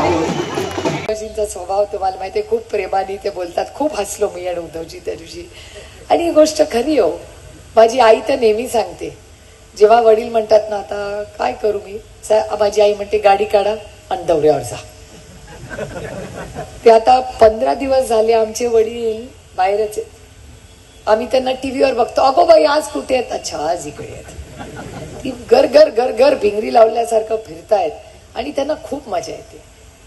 उद्धवजींचा स्वभाव तुम्हाला माहिती खूप प्रेमाने ते बोलतात. खूप हसलो मी आणि उद्धवजी त्या दिवशी. आणि ही गोष्ट खरी हो. माझी आई तर नेहमी सांगते. जेव्हा वडील म्हणतात ना आता काय करू मी? माझी आई म्हणते गाडी काढा आणि दौऱ्यावर जा. ते आता पंधरा दिवस झाले आमचे वडील बाहेरच आम्ही त्यांना टीव्हीवर बघतो. अगो बाई आज कुठे आहेत? अच्छा आज इकडे आहेत. ती घर घर घर घर भिंगरी लावल्यासारखं फिरतायत. आणि त्यांना खूप मजा येते.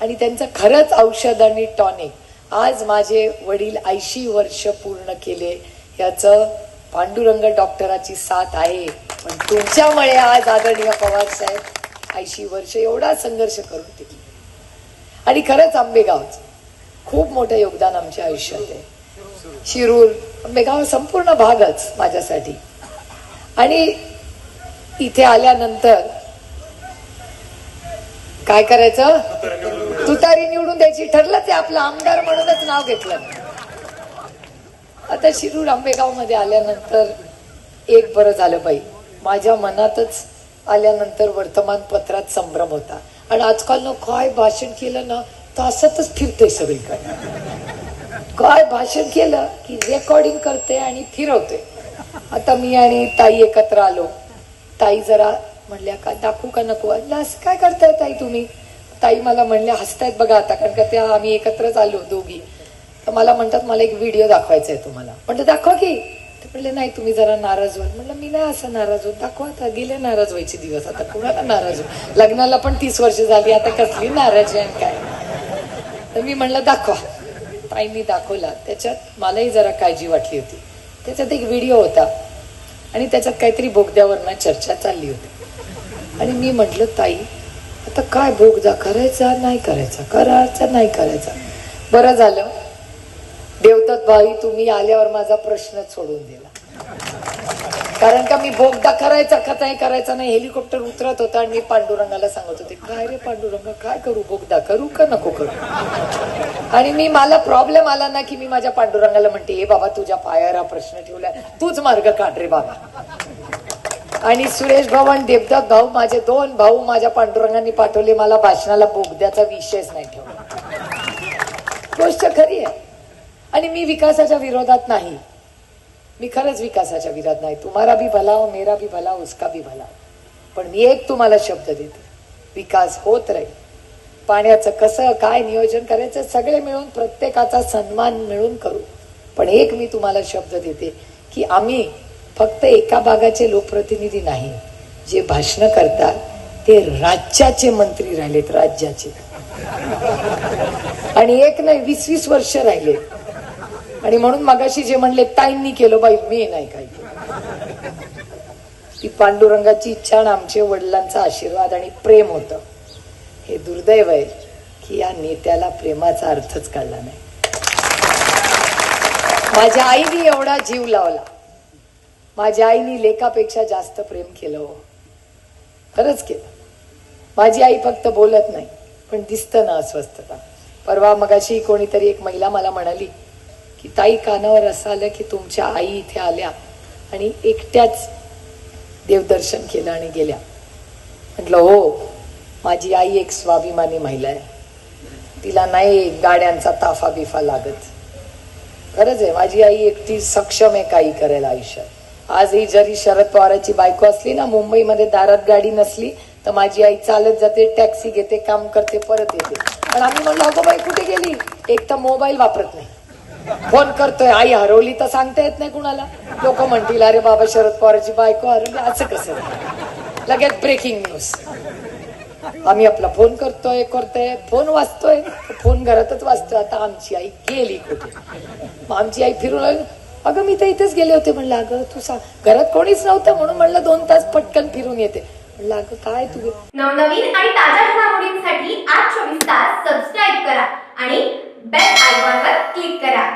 आणि त्यांचं खरंच औषध आणि टॉनिक आज माझे वडील ऐंशी वर्ष पूर्ण केले. याचं पांडुरंग डॉक्टराची साथ आहे. पण तुमच्यामुळे आज आदरणीय पवार साहेब ऐंशी वर्ष एवढा संघर्ष करून टिकले आणि खरंच आंबेगावच खूप मोठं योगदान आमच्या आयुष्यात आहे. शिरूर आंबेगाव संपूर्ण भागच माझ्यासाठी. आणि इथे आल्यानंतर काय करायचं? तुतारी निवडून द्यायची ठरलं ते आपलं आमदार म्हणूनच नाव घेतलं. आता शिरूर आंबेगावमध्ये आल्यानंतर एक बरं झालं बाई. माझ्या मनातच आल्यानंतर वर्तमानपत्रात संभ्रम होता. आणि आजकाल ना काय भाषण केलं ना तासातच फिरते सगळीकडे. काय भाषण केलं की रेकॉर्डिंग करते आणि फिरवते आता मी आणि ताई एकत्र आलो. ताई जरा म्हणल्या का दाखवू का नको? म्हणलं, असं काय करताय ताई तुम्ही? ताई मला म्हणल्या हसतायत बघा आता कारण का त्या आम्ही एकत्रच आलो दोघी. तर मला म्हणतात मला एक व्हिडिओ दाखवायचा आहे तुम्हाला. म्हणलं दाखवा की. ते म्हणले नाही तुम्ही जरा नाराज व्हाल म्हणलं मी नाही असं नाराज होत. दाखवा आता गेले नाराज व्हायचे दिवस. आता कुणाला नाराज हो लग्नाला पण तीस वर्ष झाली आता कसली नाराज आहे आणि काय? तर मी म्हणलं दाखवा. ताईंनी दाखवला. त्याच्यात मलाही जरा काळजी वाटली होती. त्याच्यात एक व्हिडिओ होता. आणि त्याच्यात काहीतरी बोगद्यावरनं चर्चा चालली होती. आणि मी म्हटलं ताई आता काय भोगदा करायचा नाही करायचा करायचा नाही करायचा. बरं झालं. देवतात भाई तुम्ही आल्यावर माझा प्रश्नच सोडून दिला. कारण का मी भोगदा करायचा का नाही करायचा नाही हेलिकॉप्टर उतरत होता आणि मी पांडुरंगाला सांगत होते काय रे पांडुरंग काय करू भोगदा? करू का नको करू? आणि मी मला प्रॉब्लेम आला ना की मी माझ्या पांडुरंगाला म्हणते हे बाबा तुझ्या पायावर हा प्रश्न ठेवलाय. तूच मार्ग काढ रे बाबा. आणि सुरेश भाऊ आणि देवदत्त भाऊ माझे दोन भाऊ माझ्या पांडुरंगांनी पाठवले मला भाषणाला बोगद्याचा विषयच नाही ठेवला. गोष्ट खरी आहे. आणि मी विकासाच्या विरोधात नाही. मी खरंच विकासाच्या विरोधात नाही. तुम्हाला भी भला हो मेरा भी भला हो, उसका भी भला हो. पण मी एक तुम्हाला शब्द देते. विकास होत राहील. पाण्याचं कसं काय नियोजन करायचं सगळे मिळून प्रत्येकाचा सन्मान मिळून करू. पण एक मी तुम्हाला शब्द देते की आम्ही फक्त एका भागाचे लोकप्रतिनिधी नाही जे भाषण करतात ते राज्याचे मंत्री राहिलेत राज्याचे. आणि एक नाही वीस वीस वर्ष राहिले आणि म्हणून मगाशी जे म्हणले ताईंनी केलं बाई मी नाही काही ती पांडुरंगाची इच्छा आणि आमचे वडिलांचा आशीर्वाद आणि प्रेम होतं. हे दुर्दैव आहे की या नेत्याला प्रेमाचा अर्थच कळला नाही. माझ्या आईने एवढा जीव लावला. माझ्या आईने लेखापेक्षा जास्त प्रेम केलं हो. खरंच केलं. माझी आई फक्त बोलत नाही पण दिसतं ना अस्वस्थता. परवा मगाशी कोणीतरी एक महिला मला म्हणाली की ताई कानावर असं आलं की तुमच्या आई इथे आल्या आणि एकट्याच देवदर्शन केलं आणि गेल्या. म्हटलं हो माझी आई एक स्वाभिमानी महिला आहे. तिला नाही गाड्यांचा ताफा बिफा लागत. खरंच आहे माझी आई एकटी सक्षम आहे काही करायला आयुष्यात. आजही जरी शरद पवाराची बायको असली ना मुंबईमध्ये दारात गाडी नसली तर माझी आई चालत जाते टॅक्सी घेते काम करते परत येते. पण आम्ही म्हणलो अगो बाई कुठे गेली? एक तर मोबाईल वापरत नाही. फोन करतोय आई हरवली तर सांगता येत नाही कुणाला. लोक म्हणतील अरे बाबा शरद पवाराची बायको हरवली असं कसं? लगेच ब्रेकिंग न्यूज आम्ही आपला फोन करतोय करतोय फोन वाचतोय फोन घरातच वाचतोय. आता आमची आई गेली कुठे? मग आमची आई फिरून अगं मी तर इथेच गेले होते. म्हणलं अगं तू सांग घरात कोणीच नव्हतं म्हणून म्हणलं दोन तास पटकन फिरून येते. म्हणलं अगं काय तू? नवनवीन आणि ताज्या घडामोडींसाठी आज चोवीस तास सबस्क्राईब करा आणि बेल आयकॉन वर क्लिक करा.